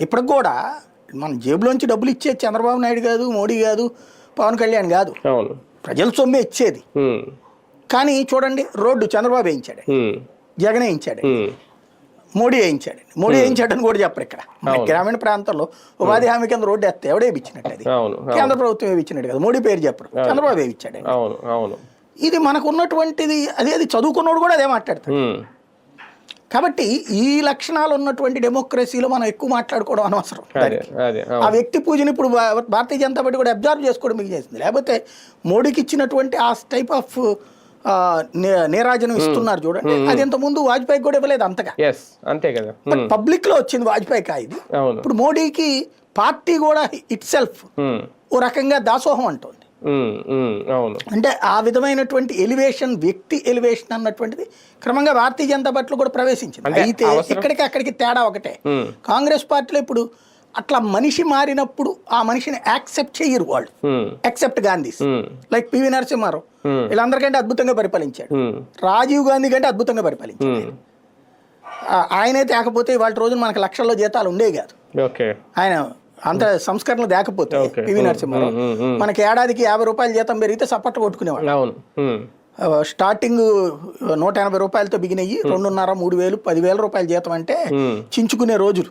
ఇప్పటికి కూడా మన జేబులోంచి డబ్బులు ఇచ్చేది చంద్రబాబు నాయుడు కాదు మోడీ కాదు పవన్ కళ్యాణ్ కాదు. ప్రజల సొమ్మే ఇచ్చేది. కానీ చూడండి రోడ్డు చంద్రబాబు వేయించాడు. జగన్ వేయించాడు. మోడీ వేయించాడు. మోడీ వేయించాడని కూడా చెప్పరు ఇక్కడ. మన గ్రామీణ ప్రాంతాల్లో ఉపాధి హామీ కింద రోడ్డు వేస్తే ఎవడే ఇచ్చినట్టు అది. కేంద్ర ప్రభుత్వం వేయించినట్టు కదా మోడీ పేరు చెప్పరు. చంద్రబాబు వేయించాడు. అవును అవును. ఇది మనకు ఉన్నటువంటిది అదే అది చదువుకున్నోడు కూడా అదే మాట్లాడతాడు. కాబట్టి ఈ లక్షణాలు ఉన్నటువంటి డెమోక్రసీలో మనం ఎక్కువ మాట్లాడుకోవడం అనవసరం. ఆ వ్యక్తి పూజని ఇప్పుడు భారతీయ జనతా పార్టీ కూడా అబ్జర్వ్ చేసుకోవడం మీకు చేసింది. లేకపోతే మోడీకి ఇచ్చినటువంటి ఆ టైప్ ఆఫ్ నీరాజనం ఇస్తున్నారు చూడండి. అది ఇంత ముందు వాజ్పేయి కూడా ఇవ్వలేదు అంతగా. అంతే కదా. పబ్లిక్లో వచ్చింది వాజ్పేయి కా ఇది. ఇప్పుడు మోడీకి పార్టీ కూడా ఇట్ సెల్ఫ్ ఓ రకంగా దాసోహం అంటుంది. అవును. అంటే ఆ విధమైనటువంటి ఎలివేషన్ వ్యక్తి ఎలివేషన్ అన్నటువంటిది క్రమంగా భారతీయ జనతా పార్టీలో కూడా ప్రవేశించింది. అయితే ఇక్కడికి అక్కడికి తేడా ఒకటే. కాంగ్రెస్ పార్టీలో ఇప్పుడు అట్లా మనిషి మారినప్పుడు ఆ మనిషిని యాక్సెప్ట్ చేయరు వాళ్ళు. Accept Gandhis. Like PV Narasimha Rao. వీళ్ళందరికంటే అద్భుతంగా పరిపాలించాడు. రాజీవ్ గాంధీ కంటే అద్భుతంగా పరిపాలించాడు. ఆయనైతే లేకపోతే ఇవాళ రోజున మనకు లక్షల్లో జీతాలు ఉండేవి కాదు. ఆయన అంత సంస్కరణలు లేకపోతే. పివి నరసింహారావు. మనకి ఏడాదికి యాభై రూపాయల జీతం పెరిగితే అవును ఉమ్, ఆ, స్టార్టింగ్ నూట ఎనభై రూపాయలతో బిగినయ్యి రెండున్నర మూడు వేలు పదివేల రూపాయల జీతం అంటే. చించుకునే రోజులు